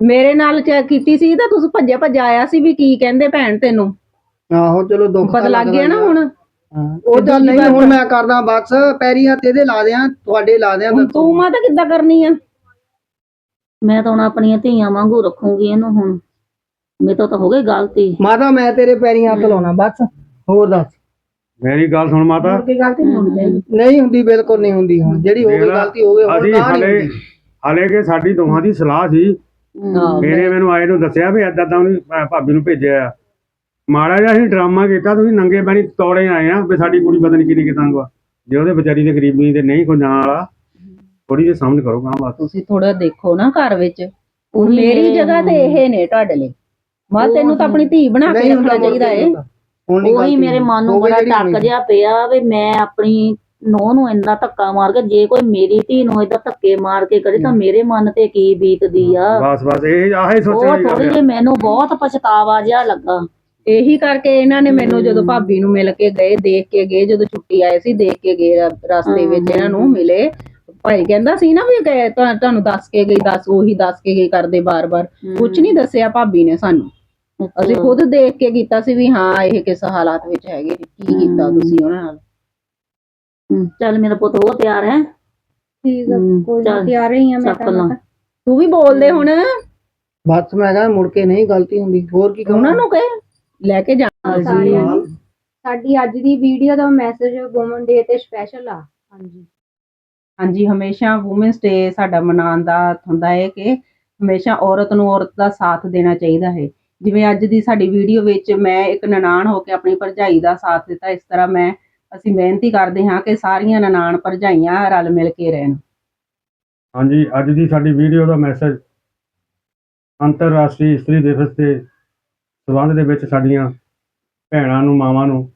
ਮੇਰੇ ਨਾਲ ਚ ਕੀਤੀ ਸੀ ਤਾਂ ਤੁਸੀਂ ਭੱਜਿਆ ਭੱਜਾ ਆਇਆ ਸੀ ਵੀ ਕੀ ਕਹਿੰਦੇ ਭੈਣ ਤੈਨੂੰ। ਆਹੋ ਚਲੋ ਦੁੱਖ ਪਤਾ ਤਾਂ ਲੱਗ ਗਿਆ ਨਾ ਹੁਣ। ਉਹ ਚੱਲ ਨਹੀਂ ਹੁਣ ਮੈਂ ਕਰਦਾ ਬਸ ਪੈਰੀ ਹੱਥ ਇਹਦੇ ਲਾ ਦਿਆਂ ਤੁਹਾਡੇ ਲਾ ਦਿਆਂ ਤੂੰ। ਮਾਤਾ ਕਿੱਦਾਂ ਕਰਨੀ ਆ? ਮੈਂ ਤਾਂ ਹੁਣ ਆਪਣੀਆਂ ਧੀਆਂ ਵਾਂਗੂ ਰੱਖੂੰਗੀ ਇਹਨੂੰ ਹੁਣ। ਮੇਰੇ ਤੋਂ ਤਾਂ ਹੋ ਗਈ ਗਲਤੀ। ਮਾਤਾ ਮੈਂ ਤੇਰੇ ਪੈਰੀ ਹੱਥ ਲਾਉਣਾ ਬਸ। ਹੋਰ ਦੱਸ। ਮੇਰੀ ਗੱਲ ਸੁਣ ਮਾਤਾ। ਕੀ ਗਲਤੀ ਨਹੀਂ ਹੋਣੀ ਚਾਹੀਦੀ। ਨਹੀਂ ਹੁੰਦੀ ਬਿਲਕੁਲ ਨਹੀਂ ਹੁੰਦੀ ਹੁਣ। ਜਿਹੜੀ ਹੋ ਗਈ ਗਲਤੀ ਹੋ ਗਈ ਹੁਣ ਅਸੀਂ ਨਹੀਂ ਹਲੇ ਹੁੰਦੀ। ਹਲੇ ਕਿ ਸਾਡੀ ਦੋਹਾਂ ਦੀ ਸਲਾਹ ਸੀ। ਮੇਰੇ ਮੈਨੂੰ ਆਏ ਨੂੰ ਦੱਸਿਆ ਵੀ ਏਦਾਂ ਤਾਂ ਉਹਨੇ ਭਾਬੀ ਨੂੰ ਭੇਜਿਆ ਆ। ਮਾੜਾ ਜਿਹਾ ਅਸੀਂ ਡਰਾਮਾ ਕੀਤਾ ਤੁਸੀਂ ਨੰਗੇ ਪੈਣੀ ਤੋੜੇ ਆਏ ਆ ਵੀ ਸਾਡੀ ਕੁੜੀ ਪਤਾ ਨਹੀਂ ਕਿੰਨੀ ਕਿਤੰਗ ਵਾ ਜੇ ਉਹਦੇ ਵਿਚਾਰੀ ਦੇ ਗਰੀਬੀ ਤੇ ਨਹੀਂ ਕੋਈ ਜਾਣ ਵਾਲਾ ਥੋੜੀ ਜਿਹੀ ਸਮਝ ਕਰੋ ਗਾਂ ਬਾਤ ਤੁਸੀਂ ਥੋੜਾ ਦੇਖੋ ਨਾ ਘਰ ਵਿੱਚ। ਉਹੀ ਮੇਰੀ ਨੇ। ਜਗ੍ਹਾ ਤੇ ਇਹ ਨੇ ਤੁਹਾਡੇ ਲਈ। ਮਾ ਤੈਨੂੰ ਤਾਂ ਆਪਣੀ ਧੀ ਬਣਾ ਕੇ ਰੱਖਣਾ ਹੁੰਦਾ ਚਾਹੀਦਾ ਏ। ਉਹੀ ਮੇਰੇ ਮਨ ਨੂੰ ਬੜਾ ਟੱਕ। ਜਿਹਾ ਪਿਆ ਵੀ ਮੈਂ ਆਪਣੀ ਨੂੰਹ ਨੂੰ ਇੰਨਾ ਧੱਕਾ ਮਾਰ ਕੇ ਜੇ ਕੋਈ ਮੇਰੀ ਧੀ ਨੂੰ ਏਦਾਂ ਧੱਕੇ ਮਾਰ ਕੇ ਕਰੇ ਤਾਂ ਮੇਰੇ ਮਨ ਤੇ ਕੀ ਬੀਤਦੀ ਆ? ਬਸ ਬਸ ਇਹ ਆਹੇ ਸੋਚਣ ਉਹ ਥੋੜੀ ਜਿਹੀ ਮੈਨੂੰ ਬਹੁਤ ਪਛਤਾਵਾ ਜਿਹਾ ਲੱਗਾ। ਇਹੀ ਕਰਕੇ ਇਹਨਾਂ ਨੇ ਮੈਨੂੰ ਜਦੋਂ ਭਾਬੀ ਨੂੰ ਮਿਲ ਕੇ ਗਏ ਦੇਖ ਕੇ ਗਏ ਜਦੋਂ ਛੁੱਟੀ ਆਏ ਸੀ ਦੇਖ ਕੇ ਗਏ ਰਸਤੇ ਵਿੱਚ ਇਹਨਾਂ ਨੂੰ ਮਿਲੇ। ਭਾਈ ਕਹਿੰਦਾ ਸੀ ਨਾ ਵੀ ਤੁਹਾਨੂੰ ਦੱਸ ਕੇ ਗਈ ਦੱਸ ਉਹੀ ਦੱਸ ਕੇ ਗਈ ਕਰਦੇ ਬਾਰ-ਬਾਰ। ਕੁਝ ਨਹੀਂ ਦੱਸਿਆ ਭਾਬੀ ਨੇ ਸਾਨੂੰ। ਅਸੀਂ ਖੁਦ ਦੇਖ ਕੇ ਕੀਤਾ ਸੀ ਵੀ ਹਾਂ ਇਹ ਕਿਸ ਹਾਲਾਤ ਵਿੱਚ ਹੈਗੇ ਨੇ, ਕੀ ਕੀਤਾ ਤੁਸੀਂ ਉਹਨਾਂ ਨਾਲ। ਚੱਲ ਮੇਰਾ ਪੁੱਤ ਹੋ ਤਿਆਰ ਹੈ। ਠੀਕ ਆ ਕੋਈ ਨਹੀਂ ਤਿਆਰ ਹੀ ਆ ਮੈਂ ਤਾਂ ਲਾਂ। ਤੂੰ ਵੀ ਬੋਲਦੇ ਹੁਣ। ਬਸ ਮੈਂ ਕਹਿੰਦਾ ਮੁੜ ਕੇ ਨਹੀਂ ਗਲਤੀ ਹੁੰਦੀ ਹੋਰ ਕੀ ਉਹਨਾਂ ਨੂੰ ਕਹੇ ਲੈ ਕੇ ਜਾਣਾ ਸਾਰਿਆਂ ਨੂੰ। ਸਾਡੀ ਅੱਜ ਦੀ ਵੀਡੀਓ ਦਾ ਮੈਸੇਜ ਵੂਮਨ ਡੇ ਤੇ ਸਪੈਸ਼ਲ ਆ। ਹਾਂਜੀ। ਹਾਂਜੀ ਹਮੇਸ਼ਾ ਔਮਨਸ ਡੇ ਸਾਡਾ ਮਨਾਉਣ ਦਾ ਹੁੰਦਾ ਹੈ ਕਿ ਹਮੇਸ਼ਾ ਔਰਤ ਨੂੰ ਔਰਤ ਦਾ ਸਾਥ ਦੇਣਾ ਚਾਹੀਦਾ ਹੈ। ਜਿਵੇਂ ਅੱਜ ਦੀ ਸਾਡੀ ਵੀਡੀਓ ਵਿੱਚ ਮੈਂ ਇੱਕ ਨਨਾਣ ਹੋ ਕੇ ਆਪਣੀ ਭਰਜਾਈ ਦਾ ਸਾਥ ਦਿੱਤਾ, ਇਸ ਤਰ੍ਹਾਂ ਮੈਂ, ਅਸੀਂ ਮਿਹਨਤੀ ਕਰਦੇ ਹਾਂ ਕਿ ਸਾਰੀਆਂ ਨਨਾਣ ਭਰਜਾਈਆਂ ਰਲ ਮਿਲ ਕੇ ਰਹਿਣ। ਹਾਂਜੀ, ਅੱਜ ਦੀ ਸਾਡੀ ਵੀਡੀਓ ਦਾ ਮੈਸੇਜ ਅੰਤਰਰਾਸ਼ਟਰੀ ਇਸਤਰੀ ਦਿਵਸ ਦੇ ਸੰਬੰਧ ਦੇ ਵਿੱਚ ਸਾਡੀਆਂ ਭੈਣਾਂ ਨੂੰ, ਮਾਵਾਂ ਨੂੰ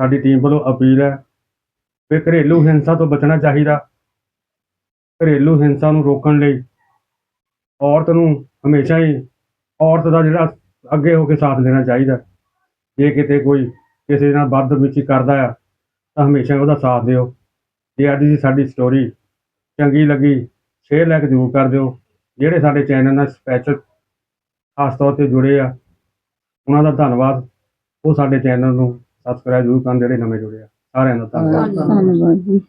ਸਾਡੀ ਟੀਮ ਵੱਲੋਂ ਅਪੀਲ ਹੈ ਕਿ ਘਰੇਲੂ ਹਿੰਸਾ ਤੋਂ ਬਚਣਾ ਚਾਹੀਦਾ। ਘਰੇਲੂ ਹਿੰਸਾ ਨੂੰ ਰੋਕਣ ਲਈ ਔਰਤ ਨੂੰ ਹਮੇਸ਼ਾ ਹੀ ਔਰਤ ਦਾ ਜਿਹੜਾ ਅੱਗੇ ਹੋ ਕੇ ਸਾਥ ਦੇਣਾ ਚਾਹੀਦਾ। ਜੇ ਕਿਤੇ ਕੋਈ ਕਿਸੇ ਨਾਲ ਵੱਧ ਵਿੱਚ ਕਰਦਾ ਆ, ਤਾਂ ਹਮੇਸ਼ਾ ਉਹਦਾ ਸਾਥ ਦਿਓ। ਜੇ ਅੱਜ ਦੀ ਸਾਡੀ ਸਟੋਰੀ ਚੰਗੀ ਲੱਗੀ ਸ਼ੇਅਰ ਲਾਈਕ ਜ਼ਰੂਰ ਕਰ ਦਿਓ। ਜਿਹੜੇ ਸਾਡੇ ਚੈਨਲ ਨਾਲ ਸਪੈਸ਼ਲ ਖਾਸ ਤੌਰ ਤੇ ਜੁੜੇ ਆ, ਉਹਨਾਂ ਦਾ ਧੰਨਵਾਦ। ਉਹ ਸਾਡੇ ਚੈਨਲ ਨੂੰ ਸਬਸਕ੍ਰਾਈਬ ਜ਼ਰੂਰ ਕਰਨ ਜਿਹੜੇ ਨਵੇਂ ਜੁੜੇ ਆ। ਸਾਰਿਆਂ ਦਾ ਧੰਨਵਾਦ। ਧੰਨਵਾਦ ਜੀ।